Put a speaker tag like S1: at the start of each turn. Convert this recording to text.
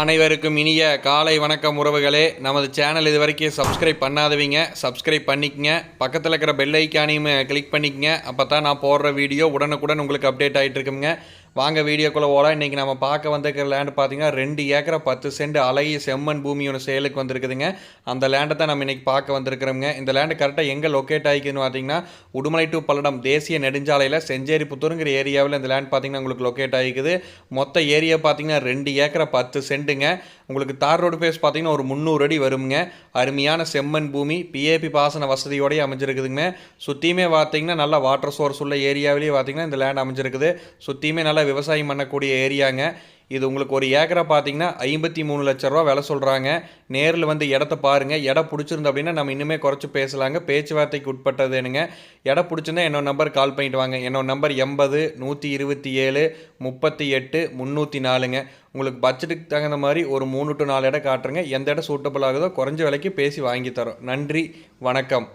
S1: அனைவருக்கும் இனிய காலை வணக்கம் உறவுகளே. நமது சேனல் இது வரைக்கும் சப்ஸ்கிரைப் பண்ணாதவங்க. சப்ஸ்கிரைப் பண்ணிக்கங்க. பக்கத்தில் இருக்கிற பெல் ஐக்கானையும் கிளிக் பண்ணிக்கங்க. அப்போ தான் நான் போடுற வீடியோ உடனுக்குடன் உங்களுக்கு அப்டேட் ஆகிட்டு இருக்குங்க. வாங்க வீடியோக்குள்ளே ஓட இன்றைக்கி நம்ம பார்க்க வந்திருக்கிற லேண்டு பார்த்தீங்கன்னா ரெண்டு ஏக்கரை பத்து சென்ட் அலைய செம்மண் பூமி ஒன்று சேலுக்கு வந்திருக்குதுங்க. அந்த லேண்டை தான் நம்ம இன்றைக்கி பார்க்க வந்திருக்கிறோங்க இந்த லேண்டு கரெக்டாக எங்கே லொக்கேட் ஆகிக்குதுன்னு பார்த்தீங்கன்னா உடுமலை டு பல்லடம் தேசிய நெடுஞ்சாலையில் செஞ்சேரி புத்தூருங்கிற ஏரியாவில் இந்த லேண்ட் பார்த்தீங்கன்னா உங்களுக்கு லொக்கேட் ஆகிக்குது. மொத்த ஏரியா பார்த்தீங்கன்னா ரெண்டு ஏக்கரை பத்து சென்ட்டுங்க. உங்களுக்கு தார் ரோடு ஃபேஸ் பார்த்தீங்கன்னா ஒரு முந்நூறு அடி வருங்க அருமையான செம்மண் பூமி பிஏபி பாசன வசதியோடய அமைஞ்சிருக்குதுங்க. சுற்றியுமே பார்த்தீங்கன்னா நல்ல வாட்டர் சோர்ஸ் உள்ள ஏரியாவிலேயே பார்த்தீங்கன்னா இந்த லேண்ட் அமைஞ்சிருக்குது. சுற்றியுமே நல்லா விவசாயம் பண்ணக்கூடிய ஏரியாங்க. இது உங்களுக்கு ஒரு ஏக்கரை பார்த்தீங்கன்னா ஐம்பத்தி மூணு லட்ச ரூபா விலை சொல்கிறாங்க நேரில் வந்து இடத்த பாருங்கள் இடம் பிடிச்சிருந்து அப்படின்னா நம்ம இன்னுமே குறைச்சி பேசலாங்க. பேச்சுவார்த்தைக்கு உட்பட்டதுனுங்க இடம் பிடிச்சிருந்தா என்னோட நம்பர் கால் பண்ணிட்டு வாங்க. என்னோட நம்பர் எண்பது நூற்றி இருபத்தி ஏழு முப்பத்தி எட்டு முந்நூற்றி நாலுங்க. உங்களுக்கு பட்ஜெட்டுக்கு தகுந்த மாதிரி ஒரு மூணு டு நாலு இடம் காட்டுறேங்க. எந்த இடம் சூட்டபிள் ஆகுதோ குறைஞ்ச விலைக்கு பேசி வாங்கி தரோம். நன்றி வணக்கம்.